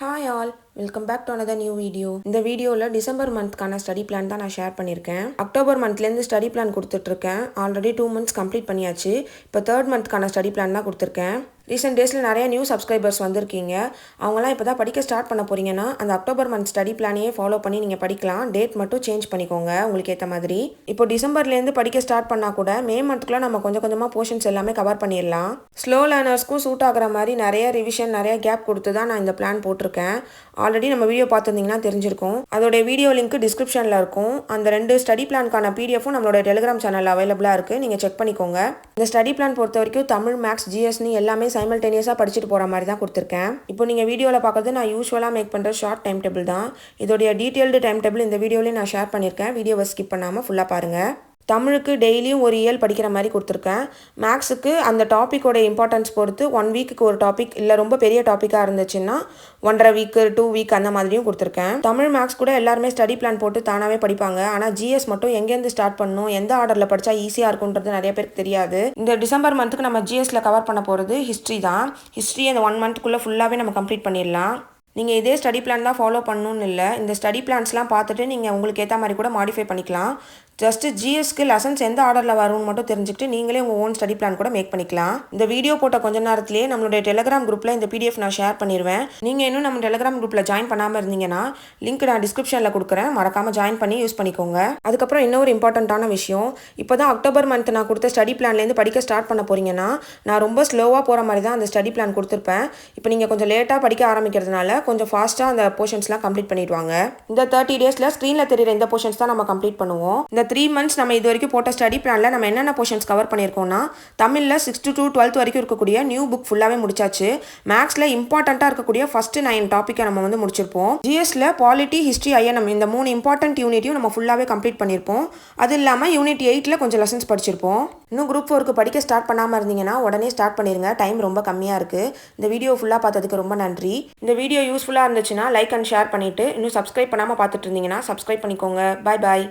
は hi all welcome back to another new video இந்த வீடியோவில் December மந்த்க்கான study plan தான் நான் ஷேர் பண்ணியிருக்கேன் அக்டோபர் மந்த்லேருந்து ஸ்டடி பிளான் கொடுத்துட்ருக்கேன். ஆல்ரெடி டூ மந்த்ஸ் கம்ப்ளீட் பண்ணியாச்சு. இப்போ தேர்ட் மந்த்க்கான ஸ்டடி பிளான் தான் கொடுத்துருக்கேன். ரீசெண்ட் டேஸில் நிறைய நியூ சப்ஸ்கிரைபர்ஸ் வந்திருக்கீங்க. அவங்களாம் இப்போ தான் படிக்க ஸ்டார்ட் பண்ண போகிறீங்கன்னா அந்த அக்டோபர் மந்த் ஸ்டடி பிளானையே ஃபாலோ பண்ணி நீங்கள் படிக்கலாம். டேட் மட்டும் சேஞ்ச் பண்ணிக்கோங்க. உங்களுக்கு ஏற்ற மாதிரி. இப்போ டிசம்பர்லேருந்து படிக்க ஸ்டார்ட் பண்ணால் கூட மே மந்த்துக்குள்ள நம்ம கொஞ்சம் கொஞ்சமாக போர்ஷன்ஸ் எல்லாமே கவர் பண்ணிடலாம். ஸ்லோ லேர்னர்ஸ்க்கும் சூட் ஆகிற மாதிரி நிறைய ரிவிஷன் நிறைய கேப் கொடுத்து தான் நான் இந்த பிளான் போட்டிருக்கேன். ஆல்ரெடி நம்ம வீடியோ பார்த்துருந்தீங்கன்னா தெரிஞ்சிருக்கும். அதோட வீடியோ லிங்க் டிஸ்கிரிப்ஷனில் இருக்கும். அந்த ரெண்டு ஸ்டடி பிளான்க்கான பிடிஎஃபும் நம்மளோட டெலிகிராம் சேனல் அவைலபிளாக இருக்குது நீங்கள் செக் பண்ணிக்கோங்க. இந்த ஸ்டடி பிளான் பொறுத்த வரைக்கும் தமிழ் மேக்ஸ் ஜிஎஸ்னு எல்லாமே சைமல்டேனியஸாக படிச்சுட்டு போகிற மாதிரி தான் கொடுத்துருக்கேன். இப்போ நீங்கள் வீடியோவில் பார்க்குறது நான் யூஸ்வலாக மேக் பண்ணுற ஷார்ட் டைம் டேபிள் தான். இதோடைய டீட்டெயில்டு டைம் டேபிள் இந்த வீடியோலேயும் நான் ஷேர் பண்ணியிருக்கேன் வீடியோவை ஸ்கிப் பண்ணாமல் ஃபுல்லாக பாருங்கள் தமிழுக்கு டெய்லியும் ஒரு இயல் படிக்கிற மாதிரி கொடுத்துருக்கேன். மேக்ஸுக்கு அந்த டாப்பிக்கோட இம்பார்ட்டன்ஸ் பொறுத்து ஒன் வீக்குக்கு ஒரு டாபிக் இல்லை ரொம்ப பெரிய டாப்பிக்காக இருந்துச்சுன்னா ஒன்றரை வீக்கு டூ வீக் அந்த மாதிரியும் கொடுத்துருக்கேன். தமிழ் மேக்ஸ் கூட எல்லாருமே ஸ்டடி பிளான் போட்டு தானாகவே படிப்பாங்க. ஆனால் ஜிஎஸ் மட்டும் எங்கேருந்து ஸ்டார்ட் பண்ணணும் எந்த ஆர்டரில் படித்தா ஈஸியாக இருக்குன்றது நிறைய பேருக்கு தெரியாது. இந்த டிசம்பர் மந்த்துக்கு நம்ம ஜிஎஸ்ல கவர் பண்ண போகிறது ஹிஸ்ட்ரி தான். ஹிஸ்ட்ரி அந்த ஒன் மந்த்க்குள்ளே ஃபுல்லாகவே நம்ம கம்ப்ளீட் பண்ணிடலாம். நீங்கள் இதே ஸ்டடி பிளான் தான் ஃபாலோ பண்ணணும்னு இல்லை. இந்த ஸ்டடி பிளான்ஸ்லாம் பார்த்துட்டு நீங்கள் உங்களுக்கு ஏற்ற மாதிரி கூட மாடிஃபை பண்ணிக்கலாம். ஜஸ்ட்டு ஜிஎஸ்க்கு லெசன்ஸ் எந்த ஆர்டரில் வரும்னு மட்டும் தெரிஞ்சுக்கிட்டு நீங்களே உங்கள் ஓன் ஸ்டடி பிளான் கூட மேக் பண்ணிக்கலாம். இந்த வீடியோ போட்ட கொஞ்ச நேரத்திலே நம்மளுடைய டெலிகிராம் குரூப்பில் இந்த பிடிஎஃப் நான் ஷேர் பண்ணிடுவேன் நீங்கள் இன்னும் நம்ம டெலிகிராம் குரூப்பில் ஜாயின் பண்ணாமல் இருந்தீங்கன்னா லிங்க் நான் டிஸ்கிரிப்ஷனில் கொடுக்குறேன். மறக்காமல் ஜாயின் பண்ணி யூஸ் பண்ணிக்கோங்க. அதுக்கப்புறம் இன்னொரு இம்பார்ட்டண்ட்டான விஷயம் இப்போ தான் அக்டோபர் மந்த் நான் கொடுத்த ஸ்டடி பிளான்லேருந்து படிக்க ஸ்டார்ட் பண்ண போறீங்கன்னா நான் ரொம்ப ஸ்லோவாக போகிற மாதிரி தான் அந்த ஸ்டடி பிளான் கொடுத்துருப்பேன். இப்போ நீங்கள் கொஞ்சம் லேட்டாக படிக்க ஆரம்பிக்கிறதுனால கொஞ்சம் ஃபாஸ்ட்டாக அந்த போர்ஷன்ஸ்லாம் கம்ப்ளீட் பண்ணிடுவாங்க. இந்த தேர்ட்டி டேஸில் ஸ்க்ரீனில் தெரியிற இந்த போர்ஷன்ஸ் தான் நம்ம கம்ப்ளீட் பண்ணுவோம். இந்த த்ரீ மந்த்ஸ் நம்ம இது வரைக்கும் போட்ட ஸ்டடி பிளானில் நம்ம என்னென்ன போர்ஷன்ஸ் கவர் பண்ணியிருக்கோம்னா தமிழில் சிக்ஸ்த் டு டுவெல்த் வரைக்கும் இருக்கக்கூடிய நியூ புக் ஃபுல்லாகவே முடிச்சாச்சு. மேக்ஸில் இம்பார்ட்டண்ட்டாக இருக்கக்கூடிய ஃபஸ்ட்டு நைன் டாப்பிக்கை நம்ம வந்து முடிச்சிருப்போம். ஜிஎஸ்சில் பாலிட்டி ஹிஸ்ட்ரி ஐஎன்எம் இந்த மூணு இம்பார்ட்டன்ட் யூனிட்டையும் நம்ம ஃபுல்லாகவே கம்ப்ளீட் பண்ணியிருப்போம். அது இல்லாமல் யூனிட் எயிட்டில் கொஞ்சம் லெசன்ஸ் படிச்சிருப்போம். இன்னும் குரூப் ஃபோருக்கு படிக்க ஸ்டார்ட் பண்ணாமல் இருந்தீங்கன்னா உடனே ஸ்டார்ட் பண்ணிருங்க. டைம் ரொம்ப கம்மியாக இருக்குது இந்த வீடியோ ஃபுல்லாக பார்த்ததுக்கு ரொம்ப நன்றி. இந்த வீடியோ யூஸ்ஃபுல்லாக இருந்துச்சுன்னா லைக் அண்ட் ஷேர் பண்ணிவிட்டு இன்னும் சப்ஸ்கிரைப் பண்ணாமல் பார்த்துட்டு இருந்தீங்கன்னா சப்ஸ்கிரைப் பண்ணிக்கோங்க. பாய் பாய்